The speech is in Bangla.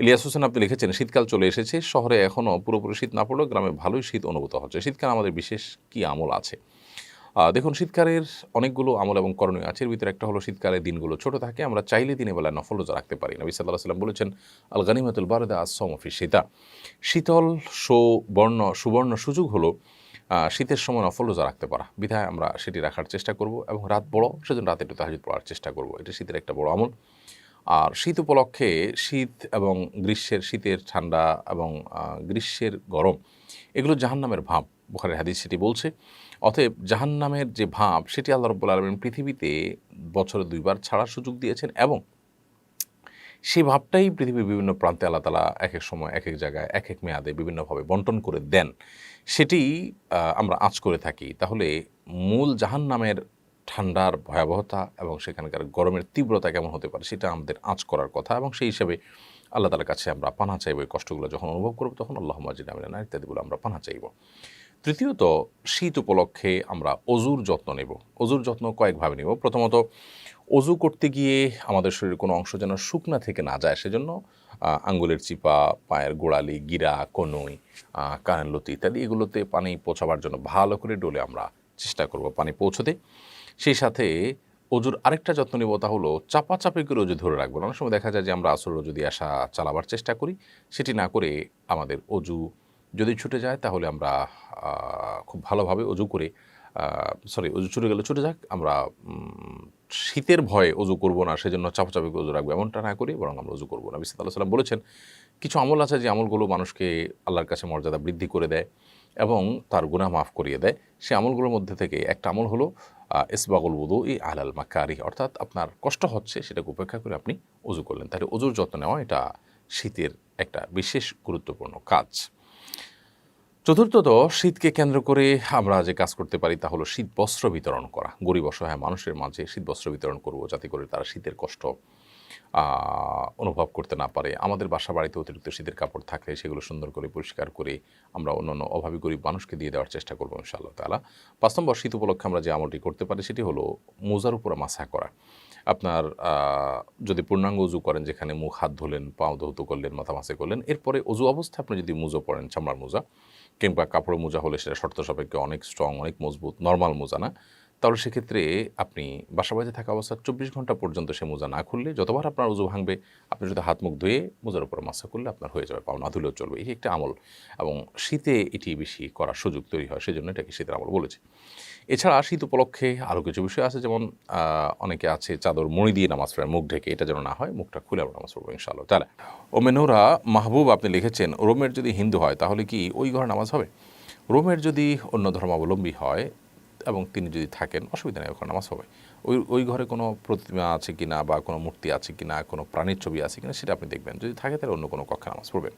ইলিয়াস হোসেন আপনি লিখেছেন, শীতকাল চলে এসেছে, শহরে এখনও পুরোপুরি শীত না পড়লেও গ্রামে ভালোই শীত অনুভূত হচ্ছে। শীতকাল আমাদের বিশেষ কি আমল আছে? দেখুন, শীতকালের অনেকগুলো আমল এবং করণীয় আছে। এর ভিতরে একটা হলো শীতকালের দিনগুলো ছোট থাকে, আমরা চাইলে দিনে বেলায় নফল রোজা রাখতে পারি। নবী সাল্লাহ সাল্লাম বলেছেন, আল গানিমাতুল বারদা আসমফি শীতা। শীতল, সুবর্ণ সুবর্ণ সুযোগ হলো শীতের সময় নফল রোজা রাখতে পারা। বিধায় আমরা সেটি রাখার চেষ্টা করব এবং রাত বড়, সেজন্য রাতে একটু তাহাজুদ পড়ার চেষ্টা করব। এটা শীতের একটা বড় আমল। আর শীত উপলক্ষে শীত এবং গ্রীষ্মের শীতের ঠান্ডা এবং গ্রীষ্মের গরম, এগুলো জাহান্নামের ভাব। বুখারের হাদিস সেটি বলছে, অতএব জাহান্নামের যে ভাব, সেটি আল্লাহ রব্বুল আলমিন পৃথিবীতে বছরে দুইবার ছাড়ার সুযোগ দিয়েছেন এবং সেই ভাবটাই পৃথিবীর বিভিন্ন প্রান্তে আল্লাহ তালা এক এক সময় এক এক জায়গায় এক এক মেয়াদে বিভিন্নভাবে বন্টন করে দেন। সেটি আমরা আঁচ করে থাকি। তাহলে মূল জাহান্নামের ঠান্ডার ভয়াবহতা এবং সেখানকার গরমের তীব্রতা কেমন হতে পারে সেটা আমাদের আঁচ করার কথা এবং সেই হিসাবে আল্লাহ তালার কাছে আমরা পানা চাইব, এই কষ্টগুলো যখন অনুভব করব তখন আল্লাহ মাজিদ আমিনা ইত্যাদি বলে আমরা পানা চাইব। তৃতীয়ত, শীত উপলক্ষে আমরা অজুর যত্ন নেব। অজুর যত্ন কয়েকভাবে নেব। প্রথমত, অজু করতে গিয়ে আমাদের শরীরের কোনো অংশ যেন শুকনা থেকে না যায় সেজন্য আঙ্গুলের চিপা, পায়ের গোড়ালি, গিরা, কনুই কানের লতি ইত্যাদি এগুলোতে পানি পৌঁছাবার জন্য ভালো করে ডলে আমরা চেষ্টা করব পানি পৌঁছতে। সেই সাথে অজুর আরেকটা যত্ন নেব তা হলো চাপাচাপি করে অজু ধরে রাখব। অনেক সময় দেখা যায় যে আমরা আসর দিয়ে আসা চালাবার চেষ্টা করি, সেটি না করে আমাদের অজু যদি ছুটে যায় তাহলে আমরা খুব ভালোভাবে অজু করে সরি অজু ছুটে গেলে ছুটে যাক, আমরা শীতের ভয়ে অজু করব না, সেজন্য চাপাচাপি অজু রাখব, এমনটা না করে বরং আমরা অজু করব না বিসাদ আল্লাহ সাল্লাম বলেছেন, কিছু আমল আছে যে আমলগুলো মানুষকে আল্লাহর কাছে মর্যাদা বৃদ্ধি করে দেয় এবং তার গুনাহ মাফ করিয়ে দেয়। সে আমলগুলোর মধ্যে থেকে একটা আমল হলো ইসবাগুল বুদু ই আলাল মাকারি অর্থাৎ আপনার কষ্ট হচ্ছে, সেটাকে উপেক্ষা করে আপনি অজু করলেন। তাহলে অজুর যত্ন নেওয়া এটা শীতের একটা বিশেষ গুরুত্বপূর্ণ কাজ। চতুর্থত, শীতকে কেন্দ্র করে আমরা যে কাজ করতে পারি তা হলো শীত বস্ত্র বিতরণ করা। গরিব অসহায় মানুষের মাঝে শীত বস্ত্র বিতরণ করব, যাতে করে তারা শীতের কষ্ট অনুভব করতে না পারে। আমাদের বাসা বাড়িতে অতিরিক্ত শীতের কাপড় থাকলে সেগুলো সুন্দর করে পরিষ্কার করে আমরা অন্যান্য অভাবী গরিব মানুষকে দিয়ে দেওয়ার চেষ্টা করব ইনশাআল্লাহ তালা পাঁচ নম্বর শীত উপলক্ষে আমরা যে আমলটি করতে পারি সেটি হলো মোজার উপরে মাসা করা। আপনার যদি পূর্ণাঙ্গ উজু করেন যেখানে মুখ, হাত ধুলেন, পাও ধৌত করলেন, মাথা মাসে করলেন, এরপরে অজু অবস্থায় আপনি যদি মুজো পড়েন চামড়ার মোজা, কিংবা কাপড়ের মোজা হলে সেটা শর্ত সাপেক্ষে অনেক স্ট্রং অনেক মজবুত নর্মাল মোজা না তাহলে সেক্ষেত্রে আপনি বাসা বাড়িতে থাকা অবস্থা চব্বিশ ঘণ্টা পর্যন্ত সে মোজা না খুললে যতবার আপনার উজু ভাঙবে, আপনি যদি হাত মুখ ধুয়ে মোজার উপর মাসা করলে আপনার হয়ে যাবে পাও না ধুলেও চলবে। এটি একটা আমল এবং শীতে এটি বেশি করার সুযোগ তৈরি হয়, সেজন্য এটাকে শীতের আমল বলেছে। এছাড়া শীত উপলক্ষে আরও কিছু বিষয় আছে, যেমন অনেকে আছে চাদর মুড়ি দিয়ে নামাজ পড়ে, মুখ ঢেকে, এটা যেন না হয় মুখটা খুলে আমরা নামাজ পড়ব ইনশাআল্লাহ। তাহলে মেনুরা মাহবুব আপনি লিখেছেন, রোমের যদি হিন্দু হয় তাহলে কি ওই ঘরে নামাজ হবে? রোমের যদি অন্য ধর্মাবলম্বী হয় এবং তিনি যদি থাকেন, অসুবিধা নেই ওখানে, নামাজ হবে। ওই ওই ঘরে কোনো প্রতিমা আছে কি না বা কোনো মূর্তি আছে কি না কোনো প্রাণীর ছবি আছে কি না সেটা আপনি দেখবেন। যদি থাকে তাহলে অন্য কোনো কক্ষে নামাজ পড়বেন।